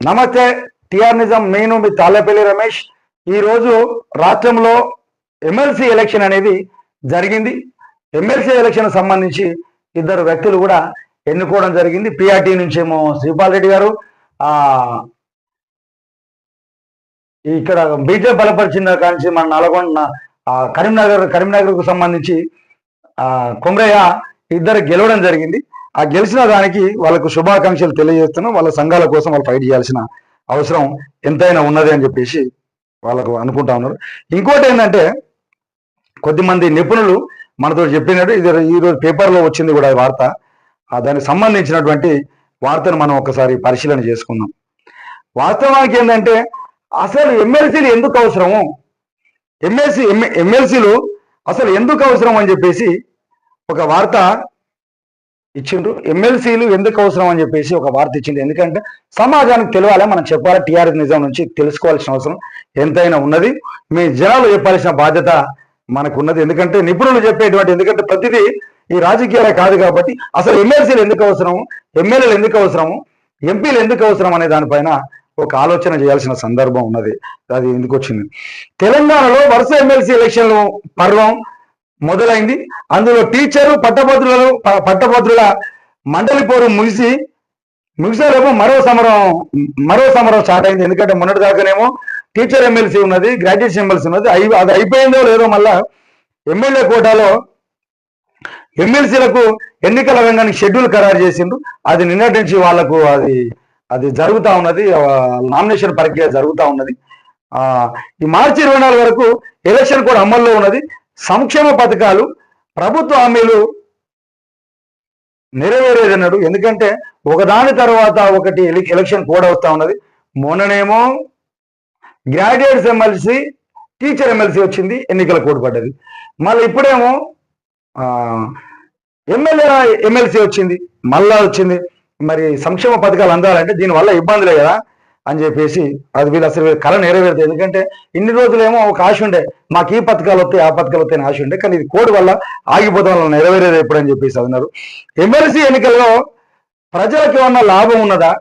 నమస్తే టిఆర్ నిజం. నేను మీ తాళ్ళపల్లి రమేష్. ఈరోజు రాష్ట్రంలో ఎమ్మెల్సీ ఎలక్షన్ అనేది జరిగింది. ఎమ్మెల్సీ ఎలక్షన్ సంబంధించి ఇద్దరు వ్యక్తులు కూడా ఎన్నుకోవడం జరిగింది. పిఆర్టీ నుంచేమో శ్రీపాల్ రెడ్డి గారు. ఇక్కడ బీజేపీ బలపరిచిన కానీ మన నల్గొండ కరీంనగర్ కరీంనగర్కు సంబంధించి ఆ కొమరయ్య ఇద్దరు గెలవడం జరిగింది. ఆ గెలిచిన దానికి వాళ్ళకు శుభాకాంక్షలు తెలియజేస్తున్నాం. వాళ్ళ సంఘాల కోసం వాళ్ళు ఫైట్ చేయాల్సిన అవసరం ఎంతైనా ఉన్నది అని చెప్పేసి వాళ్ళకు అనుకుంటా ఉన్నారు. ఇంకోటి ఏంటంటే కొద్దిమంది నిపుణులు మనతో చెప్పినట్టు ఇది ఈరోజు పేపర్లో వచ్చింది కూడా ఈ వార్త. ఆ దానికి సంబంధించినటువంటి వార్తను మనం ఒకసారి పరిశీలన చేసుకుందాం. వాస్తవానికి ఏంటంటే అసలు ఎమ్మెల్సీలు ఎందుకు అవసరము? ఎమ్మెల్సీ ఎమ్మెల్సీలు అసలు ఎందుకు అవసరం అని చెప్పేసి ఒక వార్త ఇచ్చిండ్రు. ఎమ్మెల్సీలు ఎందుకు అవసరం అని చెప్పేసి ఒక వార్త ఇచ్చింది ఎందుకంటే సమాజానికి తెలియాలి మనం చెప్పాలి? టీఆర్ఎస్ నిజం నుంచి తెలుసుకోవాల్సిన అవసరం ఎంతైనా ఉన్నది. మీ జనాలు చెప్పాల్సిన బాధ్యత మనకు ఉన్నది ఎందుకంటే నిపుణులు చెప్పేటువంటి ఎందుకంటే ప్రతిదీ ఈ రాజకీయాలే కాదు కాబట్టి అసలు ఎమ్మెల్సీలు ఎందుకు అవసరం? ఎమ్మెల్యేలు ఎందుకు అవసరము ఎంపీలు ఎందుకు అవసరం అనే దానిపైన ఒక ఆలోచన చేయాల్సిన సందర్భం ఉన్నది. అది ఎందుకు వచ్చింది? తెలంగాణలో వరుస ఎమ్మెల్సీ ఎలక్షన్లు పర్వం. మొదలైంది. అందులో టీచరు పట్టభద్రులను ప- పట్టభద్రుల మండలి పోరు ముగిసి ముగిసేలోపు మరో సమరం మరో సమరం స్టార్ట్ అయింది. ఎందుకంటే మొన్నటి దాకానేమో టీచర్ ఎమ్మెల్సీ ఉన్నది గ్రాడ్యుయేషన్ ఎమ్మెల్సీ ఉన్నది. అయి అది అయిపోయిందో లేదో మళ్ళా ఎమ్మెల్యే కోటాలో ఎమ్మెల్సీలకు ఎన్నికల రంగానికి షెడ్యూల్ ఖరారు చేసిండ్రు. అది నిన్నటి నుంచి వాళ్ళకు అది అది జరుగుతూ ఉన్నది. నామినేషన్ ప్రక్రియ జరుగుతూ ఉన్నది. ఈ మార్చి ఇరవై నాలుగు వరకు ఎలక్షన్ కూడా అమల్లో ఉన్నది. సంక్షేమ పథకాలు ప్రభుత్వ హామీలు నెరవేరేదన్నాడు. ఎందుకంటే ఒకదాని తర్వాత ఒకటి ఎలక్షన్ కూడా అవుతా ఉన్నది. మొన్ననేమో గ్రాడ్యుయేట్స్ ఎమ్మెల్సీ టీచర్ ఎమ్మెల్సీ వచ్చింది ఎన్నికల కోడ్ పడ్డది. మళ్ళీ ఇప్పుడేమో ఎమ్మెల్యే ఎమ్మెల్సీ వచ్చింది మళ్ళా వచ్చింది. మరి సంక్షేమ పథకాలు అందాలంటే దీనివల్ల ఇబ్బందులే కదా. అని చెప్పేసి అది వీళ్ళు అసలు కళ నెరవేరుతుంది ఎందుకంటే ఇన్ని రోజులేమో ఒక ఆశ ఉండే మాకు ఈ పథకాలు వస్తాయి ఆ పథకాలు వస్తాయని ఆశ ఉండే కానీ ఇది కోడ్ వల్ల ఆగిపోతాం వల్ల నెరవేరేది ఎప్పుడని చెప్పేసి అన్నారు. ఎమ్మెల్సీ ఎన్నికల్లో ప్రజలకు ఏమన్నా లాభం ఉన్నదా?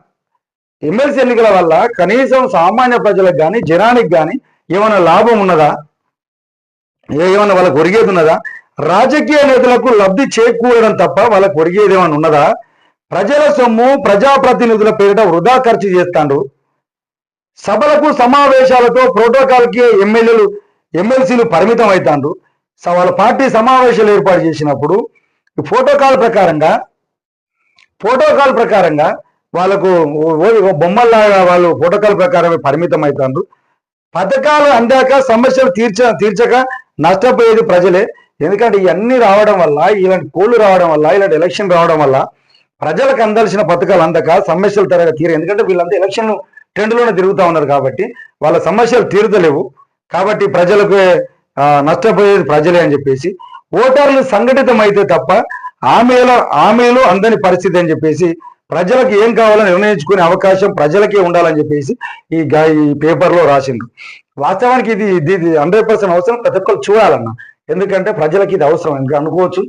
ఎమ్మెల్సీ ఎన్నికల వల్ల కనీసం సామాన్య ప్రజలకు కానీ జనానికి కానీ ఏమైనా లాభం ఉన్నదా? ఏమైనా వాళ్ళకు ఒరిగేది ఉన్నదా? రాజకీయ నేతలకు లబ్ధి చేకూరడం తప్ప వాళ్ళకు ఒరిగేది ఏమైనా ఉన్నదా? ప్రజల సొమ్ము ప్రజాప్రతినిధుల పేరిట వృధా ఖర్చు చేస్తాండ్రు. సభలకు సమావేశాలతో ప్రోటోకాల్కి ఎమ్మెల్యేలు ఎమ్మెల్సీలు పరిమితం అవుతాండ్రు వాళ్ళ పార్టీ సమావేశాలు ఏర్పాటు చేసినప్పుడు ఈ ప్రోటోకాల్ ప్రకారంగా ప్రోటోకాల్ ప్రకారంగా వాళ్ళకు ఓ- బొమ్మల్లాగా వాళ్ళు ప్రోటోకాల్ ప్రకారమే పరిమితం అవుతాండ్రు పథకాలు అందాక సమస్యలు తీర్చ తీర్చక నష్టపోయేది ప్రజలే. ఎందుకంటే ఇవన్నీ రావడం వల్ల ఇలాంటి కోళ్ళు రావడం వల్ల ఇలాంటి ఎలక్షన్ రావడం వల్ల ప్రజలకు అందాల్సిన పథకాలు అందక సమస్యలు తరగా తీరే ఎందుకంటే వీళ్ళంతా ఎలక్షన్ ట్రెండ్లోనే తిరుగుతూ ఉన్నారు కాబట్టి వాళ్ళ సమస్యలు తీరుతలేవు. కాబట్టి ప్రజలకు ఆ, నష్టపోయేది ప్రజలే అని చెప్పేసి ఓటర్లు సంఘటితం అయితే తప్ప ఆమెల ఆమెలు అందని పరిస్థితి అని చెప్పేసి ప్రజలకు ఏం కావాలో నిర్ణయించుకునే అవకాశం ప్రజలకే ఉండాలని చెప్పేసి ఈ ఈ పేపర్లో రాసిండు వాస్తవానికి ఇది ఇది హండ్రెడ్ పర్సెంట్ అవసరం ప్రతి ఒక్కరు చూడాలన్న. ఎందుకంటే ప్రజలకి ఇది అవసరం ఇంకా అనుకోవచ్చు?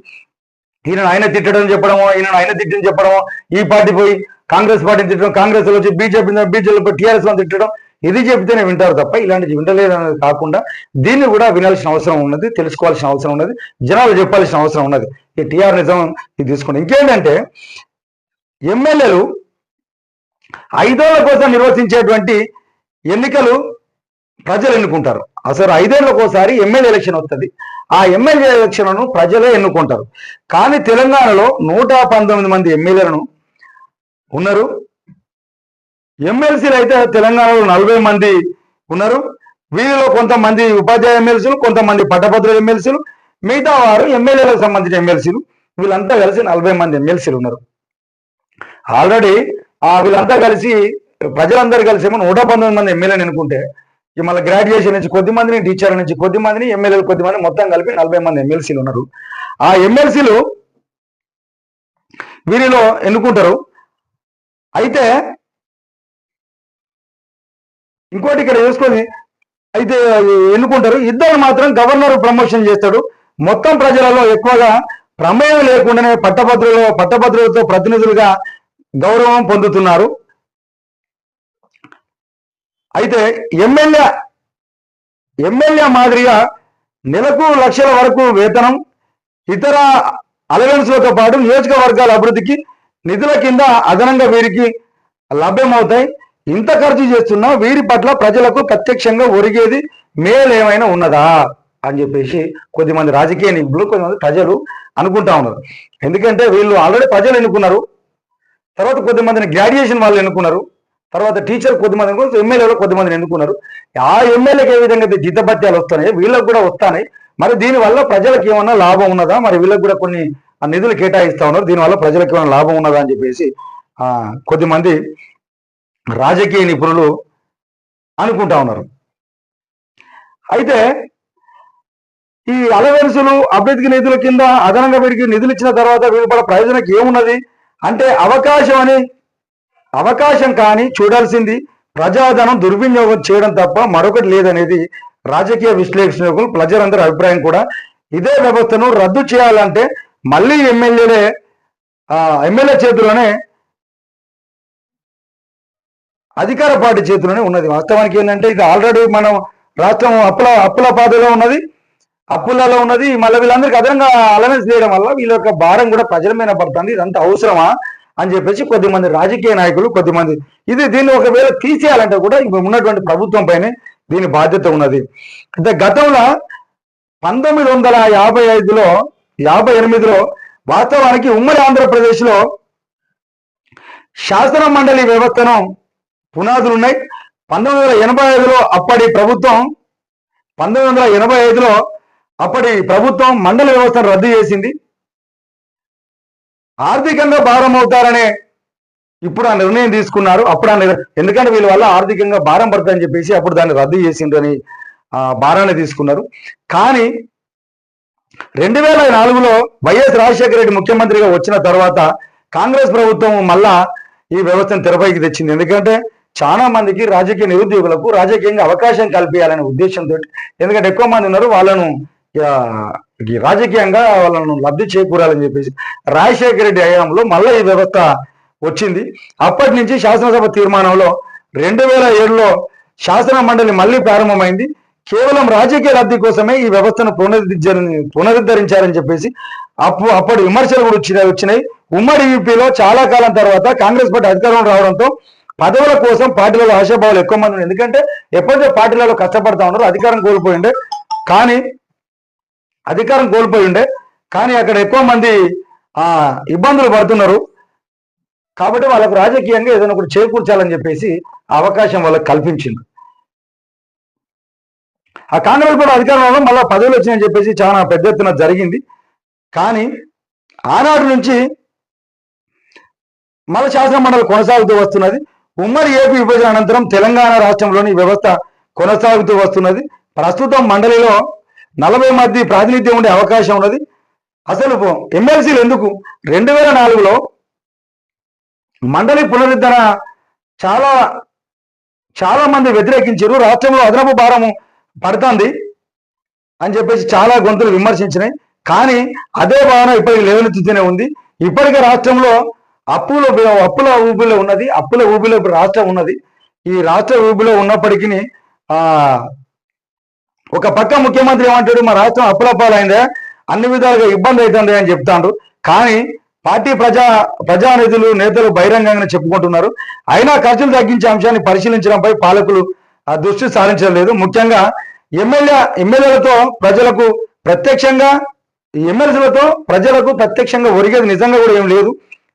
ఈయన ఆయన తిట్టడం చెప్పడమో ఈయన ఆయన తిట్టడం చెప్పడమో ఈ పార్టీ పోయి కాంగ్రెస్ పార్టీని తిట్టడం కాంగ్రెస్ వచ్చి బీజేపీ బీజేపీ టీఆర్ఎస్ వాళ్ళు తిట్టడం ఇది చెప్తేనే వింటారు తప్ప ఇలాంటివి వింటలేదు అనేది కాకుండా దీన్ని కూడా వినాల్సిన అవసరం ఉన్నది తెలుసుకోవాల్సిన అవసరం ఉన్నది జనాలు చెప్పాల్సిన అవసరం ఉన్నది. ఈ టీఆర్ నిజం ఇది తీసుకోండి. ఇంకేంటంటే ఎమ్మెల్యేలు ఐదేళ్ళ కోసం నిర్వహించేటువంటి ఎన్నికలు ప్రజలు ఎన్నుకుంటారు. అసలు ఐదేళ్ళకు ఒకసారి ఎమ్మెల్యే ఎలక్షన్ వస్తుంది. ఆ ఎమ్మెల్యే ఎలక్షన్లను ప్రజలే ఎన్నుకుంటారు. కానీ తెలంగాణలో నూట పంతొమ్మిది మంది ఎమ్మెల్యేలను ఉన్నారు. ఎమ్మెల్సీలు అయితే తెలంగాణలో నలభై మంది ఉన్నారు. వీరిలో కొంతమంది ఉపాధ్యాయ ఎమ్మెల్సీలు కొంతమంది పట్టభద్రుల ఎమ్మెల్సీలు మిగతా వారు ఎమ్మెల్యేలకు సంబంధించిన ఎమ్మెల్సీలు. వీళ్ళంతా కలిసి నలభై మంది ఎమ్మెల్సీలు ఉన్నారు. ఆల్రెడీ ఆ వీళ్ళంతా కలిసి ప్రజలందరూ కలిసి ఏమో నూట పంతొమ్మిది మంది ఎమ్మెల్యేని అనుకుంటే మళ్ళీ గ్రాడ్యుయేషన్ నుంచి కొద్ది మందిని టీచర్ నుంచి కొద్ది మందిని ఎమ్మెల్యేలు కొద్ది మంది మొత్తం కలిపి నలభై మంది ఎమ్మెల్సీలు ఉన్నారు. ఆ ఎమ్మెల్సీలు వీరిలో ఎన్నుకుంటారు? అయితే ఇంకోటి ఇక్కడ చూసుకొని అయితే ఎన్నుకుంటారు? ఇద్దరు మాత్రం గవర్నర్ ప్రమోషన్ చేస్తాడు. మొత్తం ప్రజలలో ఎక్కువగా ప్రమేయం లేకుండానే పట్టభద్రులు పట్టభద్రులతో ప్రతినిధులుగా గౌరవం పొందుతున్నారు. అయితే ఎమ్మెల్యే ఎమ్మెల్యే మాదిరిగా నెలకు లక్షల వరకు వేతనం ఇతర అలవెన్స్లతో పాటు నియోజకవర్గాల అభివృద్ధికి నిధుల కింద అదనంగా వీరికి లభ్యమవుతాయి. ఇంత ఖర్చు చేస్తున్నా వీరి పట్ల ప్రజలకు ప్రత్యక్షంగా ఒరిగేది మేలు ఏమైనా ఉన్నదా అని చెప్పేసి కొద్దిమంది రాజకీయ నిపుణులు కొంతమంది ప్రజలు అనుకుంటా ఉన్నారు. ఎందుకంటే వీళ్ళు ఆల్రెడీ ప్రజలు ఎన్నుకున్నారు. తర్వాత కొద్దిమందిని గ్రాడ్యుయేషన్ వాళ్ళు ఎన్నుకున్నారు. తర్వాత టీచర్ కొద్దిమంది ఎన్నుకున్నారు ఎమ్మెల్యేలు కొద్దిమందిని ఎన్నుకున్నారు. ఆ ఎమ్మెల్యేకి ఏ విధంగా అయితే జీతభత్యాలు వస్తున్నాయి వీళ్ళకి కూడా వస్తాయి మరి దీనివల్ల ప్రజలకు ఏమన్నా లాభం ఉన్నదా? మరి వీళ్ళకి కూడా కొన్ని ఆ నిధులు కేటాయిస్తా ఉన్నారు. దీనివల్ల ప్రజలకు ఏమైనా లాభం ఉన్నదా అని చెప్పేసి కొద్దిమంది రాజకీయ నిపుణులు అనుకుంటా ఉన్నారు. అయితే ఈ అలవెన్సులు అభ్యర్థికి నిధుల కింద అదనంగా వీడికి నిధులు ఇచ్చిన తర్వాత వీడిపడ ప్రయోజనం ఏమున్నది? అంటే అవకాశం అని అవకాశం కానీ చూడాల్సింది ప్రజాధనం దుర్వినియోగం చేయడం తప్ప మరొకటి లేదనేది రాజకీయ విశ్లేషకులు ప్రజలందరి అభిప్రాయం కూడా. ఇదే వ్యవస్థను రద్దు చేయాలంటే మళ్ళీ ఎమ్మెల్యేలే ఎమ్మెల్యే చేతిలోనే అధికార పార్టీ చేతిలోనే ఉన్నది. వాస్తవానికి ఏంటంటే ఇది ఆల్రెడీ మనం రాష్ట్రం అప్పుల అప్పుల పాదలో ఉన్నది. అప్పులలో ఉన్నది. మళ్ళీ వీళ్ళందరికీ అదనంగా అలవెన్స్ చేయడం వల్ల వీళ్ళ యొక్క భారం కూడా ప్రజల మీద పడుతుంది. ఇదంతా అవసరమా అని చెప్పేసి కొద్దిమంది రాజకీయ నాయకులు కొద్దిమంది ఇది దీన్ని ఒకవేళ తీసేయాలంటే కూడా ఇప్పుడు ఉన్నటువంటి ప్రభుత్వం పైనే దీని బాధ్యత ఉన్నది. అయితే గతంలో పంతొమ్మిది వందల యాభై ఐదులో యాభై ఎనిమిదిలో వాస్తవానికి ఉమ్మడి ఆంధ్రప్రదేశ్లో శాసన మండలి వ్యవస్థను పునాదులు ఉన్నాయి. పంతొమ్మిది వందల ఎనభై ఐదులో అప్పటి ప్రభుత్వం పంతొమ్మిది వందల ఎనభై ఐదులో అప్పటి ప్రభుత్వం మండలి వ్యవస్థను రద్దు చేసింది. ఆర్థికంగా భారం అవుతారనే ఇప్పుడు ఆ నిర్ణయం తీసుకున్నారు. అప్పుడు ఆ ఎందుకంటే వీళ్ళ వల్ల ఆర్థికంగా భారం పడుతుందని చెప్పేసి అప్పుడు దాన్ని రద్దు చేసిందని ఆ భారాన్ని తీసుకున్నారు. కానీ రెండు వేల నాలుగులో వైఎస్ రాజశేఖర రెడ్డి ముఖ్యమంత్రిగా వచ్చిన తర్వాత కాంగ్రెస్ ప్రభుత్వం మళ్ళా ఈ వ్యవస్థను తెరపైకి తెచ్చింది. ఎందుకంటే చాలా మందికి రాజకీయ నిరుద్యోగులకు రాజకీయంగా అవకాశం కల్పించాలనే ఉద్దేశంతో ఎందుకంటే ఎక్కువ మంది ఉన్నారు వాళ్ళను రాజకీయంగా వాళ్ళను లబ్ధి చేకూరాలని చెప్పేసి రాజశేఖర రెడ్డి హయాంలో మళ్ళీ ఈ వ్యవస్థ వచ్చింది. అప్పటి నుంచి శాసనసభ తీర్మానంలో రెండు వేల ఏడులో శాసన మండలి మళ్ళీ ప్రారంభమైంది. కేవలం రాజకీయ లబ్ధి కోసమే ఈ వ్యవస్థను పునరుద్ధరించారని పునరుద్ధరించారని చెప్పేసి అప్పు అప్పటి విమర్శలు కూడా వచ్చినాయి వచ్చినాయి. ఉమ్మడి యూపీలో చాలా కాలం తర్వాత కాంగ్రెస్ పార్టీ అధికారంలో రావడంతో పదవుల కోసం పార్టీలలో ఆశాభావాలు ఎక్కువ మంది ఉన్నారు. ఎందుకంటే ఎప్పటికో పార్టీలలో కష్టపడతా ఉన్నారు అధికారం కోల్పోయిండే కానీ అధికారం కోల్పోయిండే కానీ అక్కడ ఎక్కువ మంది ఆ ఇబ్బందులు పడుతున్నారు. కాబట్టి వాళ్ళకు రాజకీయంగా ఏదైనా ఒకటి చేకూర్చాలని చెప్పేసి ఆ అవకాశం వాళ్ళకి కల్పించింది. ఆ కాంగ్రెస్ కూడా అధికారంలో మళ్ళీ పదవులు వచ్చినాయని చెప్పేసి చాలా పెద్ద ఎత్తున జరిగింది. కానీ ఆనాటి నుంచి మళ్ళీ శాసనమండలి కొనసాగుతూ వస్తున్నది. ఉమ్మడి ఏపీ విభజన అనంతరం తెలంగాణ రాష్ట్రంలోని వ్యవస్థ కొనసాగుతూ వస్తున్నది. ప్రస్తుతం మండలిలో నలభై మంది ప్రాతినిధ్యం ఉండే అవకాశం ఉన్నది. అసలు ఎమ్మెల్సీలు ఎందుకు? రెండు వేల నాలుగులో మండలి పునరుద్ధరణ చాలా చాలా మంది వ్యతిరేకించారు. రాష్ట్రంలో అదనపు భారము పడుతుంది అని చెప్పేసి చాలా గొంతులు విమర్శించినాయి. కానీ అదే భావన ఇప్పటికి లేవనెత్తుతూనే ఉంది. ఇప్పటికే రాష్ట్రంలో అప్పుల అప్పుల ఊబిలో ఉన్నది అప్పుల ఊబిలో రాష్ట్రం ఉన్నది. ఈ రాష్ట్ర ఊబిలో ఉన్నప్పటికీ ఒక పక్క ముఖ్యమంత్రి ఏమంటాడు మా రాష్ట్రం అప్పుల పాలైందే అన్ని విధాలుగా ఇబ్బంది అవుతుంది అని చెప్తాడు కానీ పార్టీ ప్రజా ప్రజానిధులు నేతలు బహిరంగంగానే చెప్పుకుంటున్నారు. అయినా ఖర్చులు తగ్గించే అంశాన్ని పరిశీలించడంపై పాలకులు ఆ దృష్టి సారించడం లేదు. ముఖ్యంగా ఎమ్మెల్యే ఎమ్మెల్యేలతో ప్రజలకు ప్రత్యక్షంగా ఈ ఎమ్మెల్సీలతో ప్రజలకు ప్రత్యక్షంగా ఒరిగేది నిజంగా కూడా ఏం లేదు.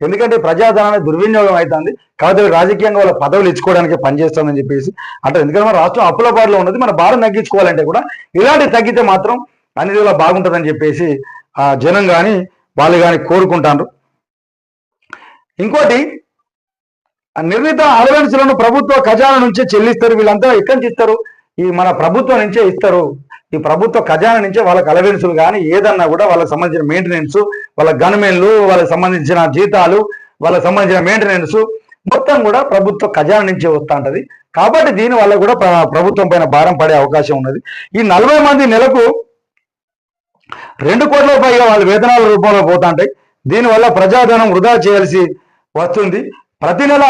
ఎందుకంటే ప్రజాధనాన్ని దుర్వినియోగం అవుతుంది. కాబట్టి రాజకీయంగా వాళ్ళ పదవులు ఇచ్చుకోవడానికి పనిచేస్తుందని చెప్పేసి అంటే ఎందుకంటే మన రాష్ట్రం అప్పుల బారిలో ఉన్నది. మన భారం తగ్గించుకోవాలంటే కూడా ఇలాంటి తగ్గితే మాత్రం అన్ని విధాలా బాగుంటుందని చెప్పేసి ఆ జనం కానీ వాళ్ళు కానీ కోరుకుంటారు. ఇంకోటి నిర్ణీత అలవెన్స్లను ప్రభుత్వ ఖజానా నుంచే చెల్లిస్తారు. వీళ్ళంతా ఎక్కడి నుంచి ఇస్తారు? ఈ మన ప్రభుత్వం నుంచే ఇస్తారు. ఈ ప్రభుత్వ ఖజానా నుంచే వాళ్ళకి అలవెన్సులు కానీ ఏదన్నా కూడా వాళ్ళకి సంబంధించిన మెయింటెనెన్స్ వాళ్ళ గన్మెన్లు వాళ్ళకి సంబంధించిన జీతాలు వాళ్ళకి సంబంధించిన మెయింటెనెన్స్ మొత్తం కూడా ప్రభుత్వ ఖజానా నుంచే వస్తూ ఉంటుంది కాబట్టి దీని వల్ల కూడా ప్రభుత్వం పైన భారం పడే అవకాశం ఉన్నది. ఈ నలభై మంది నెలకు రెండు కోట్ల పైగా వాళ్ళ వేతనాల రూపంలో పోతా ఉంటాయి దీనివల్ల ప్రజాధనం వృధా చేయాల్సి వస్తుంది. ప్రతి నెల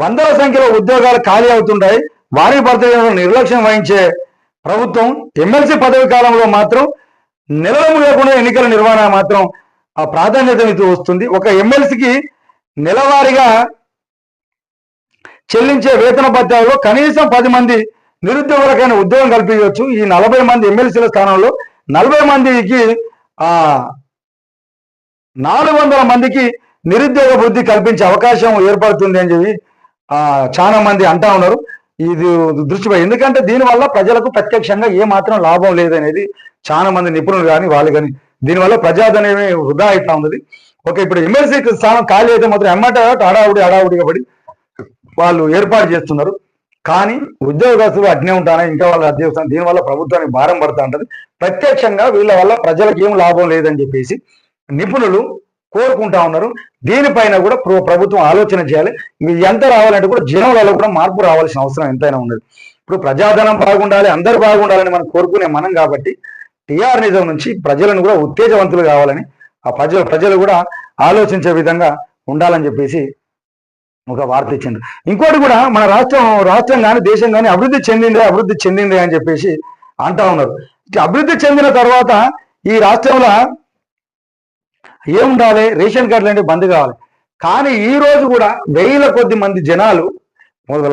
వందల సంఖ్యలో ఉద్యోగాలు ఖాళీ అవుతుంటాయి. వారి భర్తలను నిర్లక్ష్యం వహించే ప్రభుత్వం ఎమ్మెల్సీ పదవి కాలంలో మాత్రం నెలలు లేకుండా ఎన్నికల నిర్వహణ మాత్రం ఆ ప్రాధాన్యత వస్తుంది. ఒక ఎమ్మెల్సీకి నెలవారీగా చెల్లించే వేతన పత్రాలలో కనీసం పది మంది నిరుద్యోగులకైనా ఉద్యోగం కల్పించవచ్చు. ఈ నలభై మంది ఎమ్మెల్సీల స్థానంలో నలభై మందికి ఆ నాలుగు వందల మందికి నిరుద్యోగ వృద్ధి కల్పించే అవకాశం ఏర్పడుతుంది అని చెప్పి చాలా మంది అంటా ఉన్నారు. ఇది దృష్టిపై ఎందుకంటే దీనివల్ల ప్రజలకు ప్రత్యక్షంగా ఏ మాత్రం లాభం లేదనేది చాలా మంది నిపుణులు కానీ వాళ్ళు కానీ దీనివల్ల ప్రజాధనమే వృధా అవుతా ఉన్నది. ఓకే ఇప్పుడు ఎమ్మెల్సీ స్థానం ఖాళీ అయితే మాత్రం ఎమ్మట హడావుడి హడావుడిగా పడి వాళ్ళు ఏర్పాటు చేస్తున్నారు. కానీ ఉద్యోగస్తులు అగ్నే ఉంటారా ఇంకా వాళ్ళ అధ్యక్షం దీనివల్ల ప్రభుత్వానికి భారం పడుతూ ఉంటది. ప్రత్యక్షంగా వీళ్ళ వల్ల ప్రజలకు ఏం లాభం లేదని చెప్పేసి నిపుణులు కోరుకుంటా ఉన్నారు. దీనిపైన కూడా ప్రభుత్వం ఆలోచన చేయాలి. ఎంత రావాలంటే కూడా జనంలో కూడా మార్పు రావాల్సిన అవసరం ఎంతైనా ఉన్నది ఇప్పుడు ప్రజాధనం బాగుండాలి అందరు బాగుండాలని మనం కోరుకునే మనం కాబట్టి టీఆర్ నిజం నుంచి ప్రజలను కూడా ఉత్తేజవంతులు కావాలని ఆ ప్రజలు ప్రజలు కూడా ఆలోచించే విధంగా ఉండాలని చెప్పేసి ఒక వార్త ఇచ్చింది ఇంకోటి కూడా మన రాష్ట్రం రాష్ట్రం కానీ దేశం కానీ అభివృద్ధి చెందిందే అభివృద్ధి చెందిందే అని చెప్పేసి అంటా ఉన్నారు. అభివృద్ధి చెందిన తర్వాత ఈ రాష్ట్రంలో ఏముండాలి? రేషన్ కార్డులు అంటే బంద్ కావాలి. కానీ ఈ రోజు కూడా వేల కొద్ది మంది జనాలు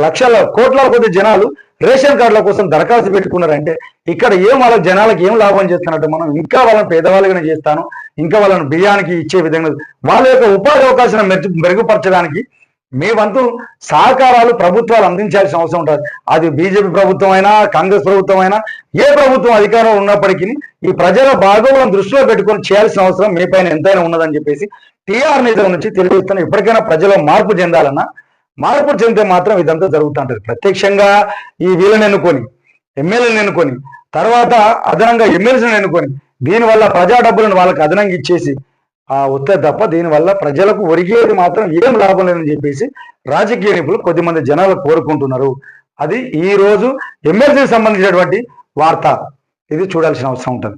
లక్షల కోట్ల కొద్ది జనాలు రేషన్ కార్డుల కోసం దరఖాస్తు పెట్టుకున్నారంటే ఇక్కడ ఏం వాళ్ళ జనాలకు ఏం లాభం చేస్తున్నట్టు మనం ఇంకా వాళ్ళని పేదవాళ్ళుగానే చేస్తాను ఇంకా వాళ్ళని బియ్యానికి ఇచ్చే విధంగా వాళ్ళ యొక్క ఉపాధి అవకాశాలను మెరుగుపరచడానికి మీ వంతు సహకారాలు ప్రభుత్వాలు అందించాల్సిన అవసరం ఉంటుంది. అది బీజేపీ ప్రభుత్వం అయినా కాంగ్రెస్ ప్రభుత్వం అయినా ఏ ప్రభుత్వం అధికారం ఉన్నప్పటికీ ఈ ప్రజల బాగోగులను దృష్టిలో పెట్టుకొని చేయాల్సిన అవసరం మీ పైన ఎంతైనా ఉన్నదని చెప్పేసి టీఆర్ నేతల నుంచి తెలియజేస్తున్న ఇప్పటికైనా ప్రజలు మార్పు చెందాలన్నా మార్పు చెందితే మాత్రం ఇదంతా జరుగుతుంటది ప్రత్యక్షంగా ఈ వీళ్ళని ఎన్నుకొని ఎమ్మెల్యేలను ఎన్నుకొని తర్వాత అదనంగా ఎమ్మెల్సీని ఎన్నుకొని దీనివల్ల ప్రజా డబ్బులను వాళ్ళకి అదనంగా ఇచ్చేసి ఆ ఉత్తర తప్ప దీనివల్ల ప్రజలకు ఒరిగేది మాత్రం ఏం లాభం లేదని చెప్పేసి రాజకీయ నిపుణులు కొద్దిమంది జనాలు కోరుకుంటున్నారు. అది ఈ రోజు ఎమ్మెల్సీకి సంబంధించినటువంటి వార్త. ఇది చూడాల్సిన అవసరం ఉంటుంది.